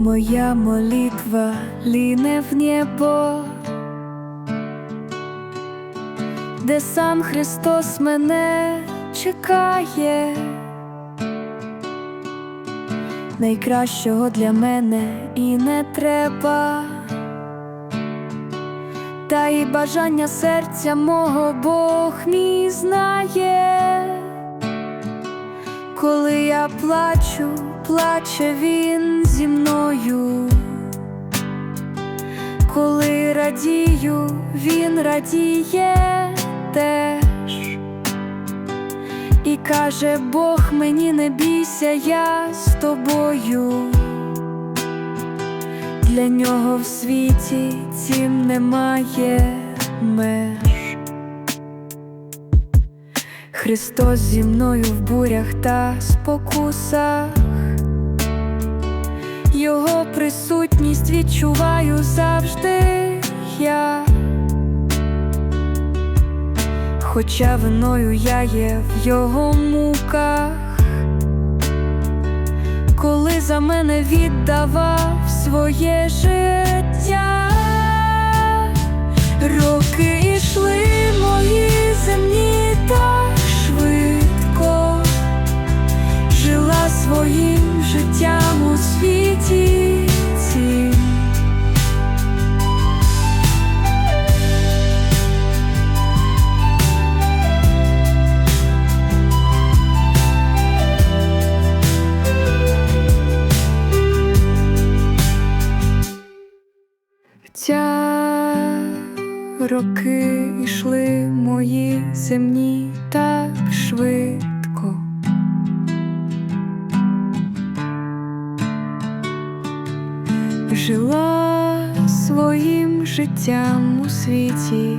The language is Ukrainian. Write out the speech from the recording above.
Моя молитва ліне в небо, де сам Христос мене чекає, найкращого для мене і не треба, та й бажання серця мого Бог мій знає. Коли я плачу, плаче він зі мною, коли радію, він радіє теж і каже Бог мені не бійся, я з тобою. Для нього в світі цім немає меж. Христос зі мною в бурях та спокусах, Його присутність відчуваю завжди я, хоча виною я є в його муках, коли за мене віддавав своє життя, Ця роки йшли мої земні так швидко. Жила своїм життям у світі